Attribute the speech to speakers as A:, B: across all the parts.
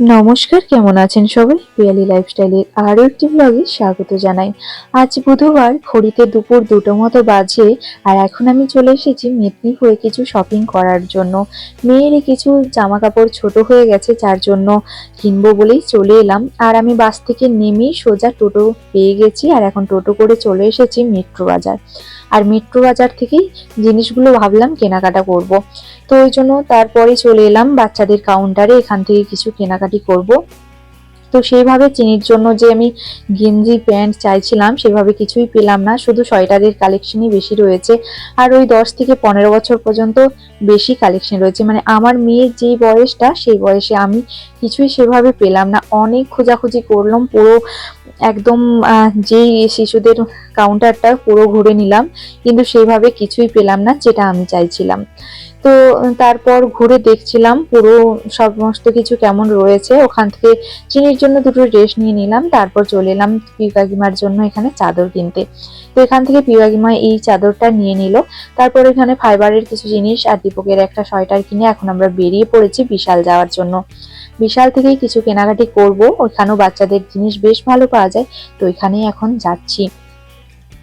A: নমস্কার, কেমন আছেন সবাই? পিয়ালি লাইফস্টাইলের আরও একটি ব্লগে স্বাগত জানাই। আজ বুধবার, ঘড়িতে দুপুর দুটো মতো বাজে, আর এখন আমি চলে এসেছি মেদিনীপুরে কিছু শপিং করার জন্য। মেয়ের কিছু জামা কাপড় ছোট হয়ে গেছে, যার জন্য কিনবো বলেই চলে এলাম। আর আমি বাস থেকে নেমেই সোজা টোটো পেয়ে গেছি, আর এখন টোটো করে চলে এসেছি মেট্রো বাজার। আর মেট্রো বাজার থেকেই জিনিসগুলো ভাবলাম কেনাকাটা করব। তো ওই জন্য তারপরে চলে এলাম বাচ্চাদের কাউন্টারে এখান থেকে কিছু কেনাকাটি করব। তো সেইভাবে চিনির জন্য যে আমি গেঞ্জি, প্যান্ট চাইছিলাম, সেভাবে কিছুই পেলাম না। শুধু সোয়েটারের কালেকশনই বেশি রয়েছে। আর ওই দশ থেকে পনেরো বছর পর্যন্ত বেশি কালেকশন রয়েছে। মানে আমার মেয়ের যেই বয়সটা, সেই বয়সে আমি কিছুই সেভাবে পেলাম না। অনেক খোঁজাখুঁজি করলাম, পুরো একদম যেই শিশুদের কাউন্টারটা পুরো ঘুরে নিলাম। কিন্তু সেইভাবে কিছুই পেলাম না, যেটা আমি চাইছিলাম। তো তারপর ঘুরে দেখছিলাম, পুরো সমস্ত কিছু কেমন রয়েছে। ওখান থেকে চিনির জন্য দুটো ড্রেস নিয়ে নিলাম, তারপর চলে এলাম পিউকাগিমার জন্য এখানে চাদর কিনতে। তো এখান থেকে পিউকাগিমা এই চাদরটা নিয়ে নিল। তারপর এখানে ফাইবারের কিছু জিনিস আর দীপকের একটা সোয়েটার কিনে এখন আমরা বেরিয়ে পড়েছি বিশাল যাওয়ার জন্য। বিশাল থেকেই কিছু কেনাকাটি করব, ওইখানেও বাচ্চাদের জিনিস বেশ ভালো পাওয়া যায়, তো এখানেই এখন যাচ্ছি।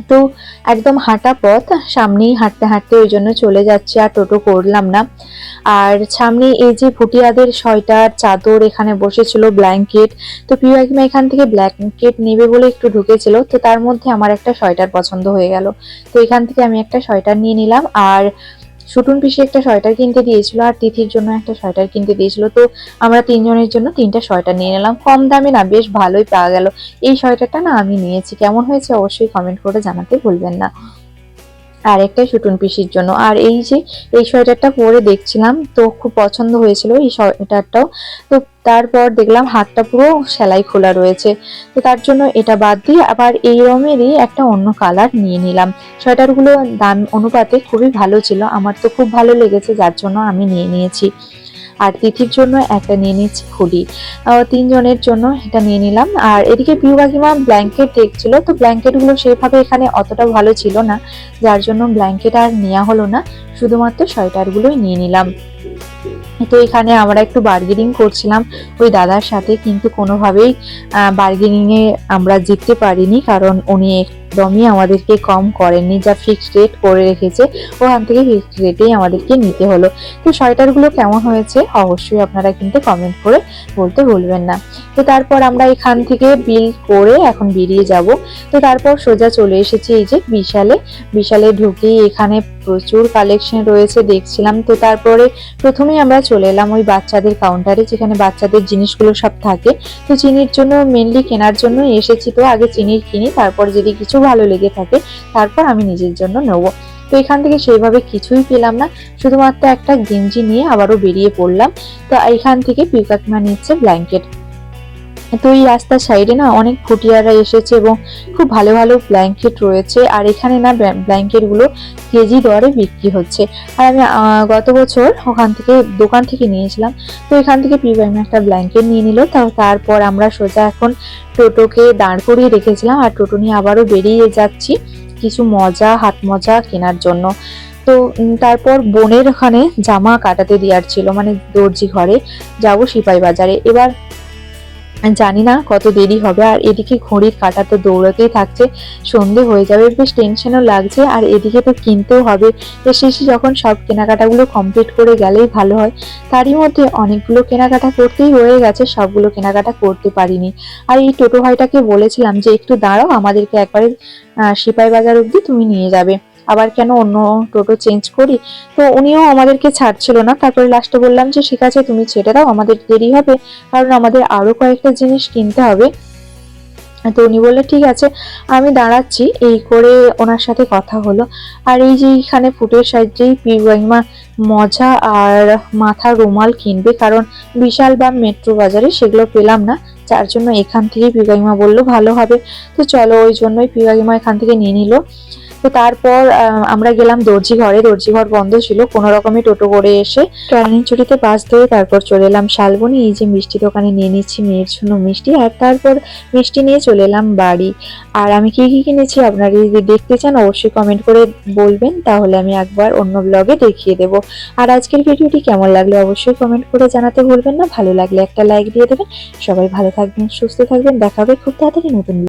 A: তো একদম হাঁটা পথ, সামনেই হাঁটতে হাঁটতে ওই জন্য চলে যাচ্ছে আর টোটো করলাম না। আর সামনে এই যে ভুটিয়াদের সোয়েটার চাদর এখানে বসেছিল ব্ল্যাঙ্কেট তো প্রিয় একমা এখান থেকে ব্ল্যাঙ্কেট নেবে বলে একটু ঢুকেছিল, তো তার মধ্যে আমার একটা সোয়েটার পছন্দ হয়ে গেল। তো এখান থেকে আমি একটা সোয়েটার নিয়ে নিলাম, আর সুটুন পিসি একটা সোয়েটার কিনতে দিয়েছিল আর তিথির জন্য একটা সোয়েটার কিনতে দিয়েছিল। তো আমরা তিনজনের জন্য তিনটা সোয়েটার নিয়ে নিলাম। কম দামে না, বেশ ভালোই পাওয়া গেল। এই সোয়েটারটা না আমি নিয়েছি। কেমন হয়েছে অবশ্যই কমেন্ট করে জানাতে ভুলবেন না। আর একটা শুটুন পিসির জন্য। আর এই যে, এই সোয়েটারটা পরে দেখছিলাম, তো খুব পছন্দ হয়েছিল এই সোয়েটারটাও। তো তারপর দেখলাম হাতটা পুরো সেলাই খোলা রয়েছে। তো তার জন্য এটা বাদ দিয়ে আবার এই রঙেরই একটা অন্য কালার নিয়ে নিলাম। সোয়েটারগুলো দাম, অনুপাতে খুবই ভালো ছিল। আমার তো খুব ভালো লেগেছে, যার জন্য আমি নিয়ে নিয়েছি। আর তিথির জন্য একটা নিয়ে নিচ্ছি আহ, তিনজনের জন্য এটা নিয়ে নিলাম। আর এদিকে পিউ কাকিমা ব্ল্যাঙ্কেট দেখছিল তো ব্ল্যাঙ্কেটগুলো সেভাবে এখানে অতটা ভালো ছিল না যার জন্য ব্ল্যাঙ্কেট আর নেওয়া হলো না শুধুমাত্র সোয়েটারগুলোই নিয়ে নিলাম। তো এখানে আমরা একটু বার্গেনিং করছিলাম ওই দাদার সাথে কিন্তু কোনোভাবেই বার্গেনিংয়ে আমরা জিততে পারিনি কারণ উনি একদমই আমাদেরকে কম করেননি, যা ফিক্সড রেট করে রেখেছে। ওখান থেকে ফিক্সড রেটেই আমাদেরকে নিতে হলো। তো সোয়েটারগুলো কেমন হয়েছে? অবশ্যই আপনারা কিন্তু কমেন্ট করে বলতে ভুলবেন না। তো তারপর আমরা এখান থেকে বিল করে এখন বেরিয়ে যাব। তো তারপর সোজা চলে এসেছি এই যে বিশালে। বিশালে ঢুকেই এখানে প্রচুর কালেকশন রয়েছে, দেখছিলাম। তো তারপরে প্রথমেই আমরা চলে এলাম ওই বাচ্চাদের কাউন্টারে যেখানে বাচ্চাদের জিনিসগুলো সব থাকে। তো চিনির জন্য মেনলি কেনার জন্য এসেছি তো, আগে চিনির কিনি, তারপর যদি কিছু ভালো লেগে থাকে, তারপর আমি নিজের জন্য নেব। তো এখান থেকে সেইভাবে কিছুই পেলাম না, শুধুমাত্র একটা গেঞ্জি নিয়ে আবারও বেরিয়ে পড়লাম। তো এখান থেকে পিকাক মানে হচ্ছে ব্ল্যাঙ্কেট তো এই রাস্তার সাইডে না অনেক ফুটিয়ারা এসেছে এবং খুব ভালো ভালো ব্ল্যাঙ্কেট রয়েছে। আর এখানে না ব্ল্যাঙ্কেটগুলো কেজি দরে বিক্রি হচ্ছে। আর আমি গত বছর ওখান থেকে দোকান থেকে নিয়েছিলাম। তো এখান থেকে পিবাইম একটা ব্ল্যাঙ্কেট নিয়ে নিল। তারপর আমরা সোজা এখন টোটোকে দাঁড় করিয়ে রেখেছিলাম। আর টোটো নিয়ে আবারও বেরিয়ে যাচ্ছি কিছু মজা, হাত মজা কেনার জন্য। তো তারপর বোনের ওখানে জামা কাটাতে দেওয়ার ছিল। মানে দর্জি ঘরে যাব সিপাই বাজারে। এবার জানি না কত দেরি হবে, আর এদিকে ঘড়ির কাঁটা তো দৌড়াতেই থাকছে, সন্ধে হয়ে যাবে, বেশ টেনশনও লাগছে, আর এদিকে তো কিনতেও হবে। তো শেষে যখন সব কেনাকাটাগুলো কমপ্লিট করে গেলেই ভালো হয়। তারই মধ্যে অনেকগুলো কেনাকাটা করতেই হয়ে গেছে, সবগুলো কেনাকাটা করতে পারিনি। আর এই টোটো ভাইটাকে বলেছিলাম যে, একটু দাঁড়াও, আমাদেরকে একবারে সিপাই বাজার অবধি তুমি নিয়ে যাবে। আবার কেন অন্য টোটো চেঞ্জ করি? তো উনিও আমাদেরকে ছাড়ছিল না। তারপরে লাস্টে বললাম যে, ঠিক আছে, তুমি ছেড়ে দাও, আমাদের দেরি হবে। কারণ আমাদের আরও কয়েকটা জিনিস কিনতে হবে। তো উনি বললে, ঠিক আছে, আমি দাঁড়াচ্ছি। এই করে ওনার সাথে কথা হলো। আর এই যে এইখানে ফুটের সাহায্যেই পিউয়াইমা মজা আর মাথা রুমাল কিনবে, কারণ বিশাল বা মেট্রো বাজারে সেগুলো পেলাম না। যার জন্য এখান থেকেই পিউয়াইমা বলল, ভালো হবে। তো চলো, ওই জন্যই পিউয়াইমা এখান থেকে নিয়ে নিল। তো তারপর আমরা গেলাম দর্জি ঘরে দর্জি ঘর বন্ধ ছিল, কোনো রকমে টোটো করে এসে ট্রানিচুরিতে বাস ধরে তারপর চলে এলাম শালবনি। এই যে মিষ্টি দোকানে নিয়ে নিচ্ছি, মেয়ের জন্য মিষ্টি। আর তারপর মিষ্টি নিয়ে চলে এলাম বাড়ি। আর আমি কি কি কিনেছি আপনারা যদি দেখতে চান, অবশ্যই কমেন্ট করে বলবেন, তাহলে আমি একবার অন্য ব্লগে দেখিয়ে দেব। আর আজকের ভিডিওটি কেমন লাগল অবশ্যই কমেন্ট করে জানাতে ভুলবেন না। ভালো লাগলে একটা লাইক দিয়ে দেবেন। সবাই ভালো থাকবেন, সুস্থ থাকবেন। দেখা হবে খুব তাড়াতাড়ি নতুন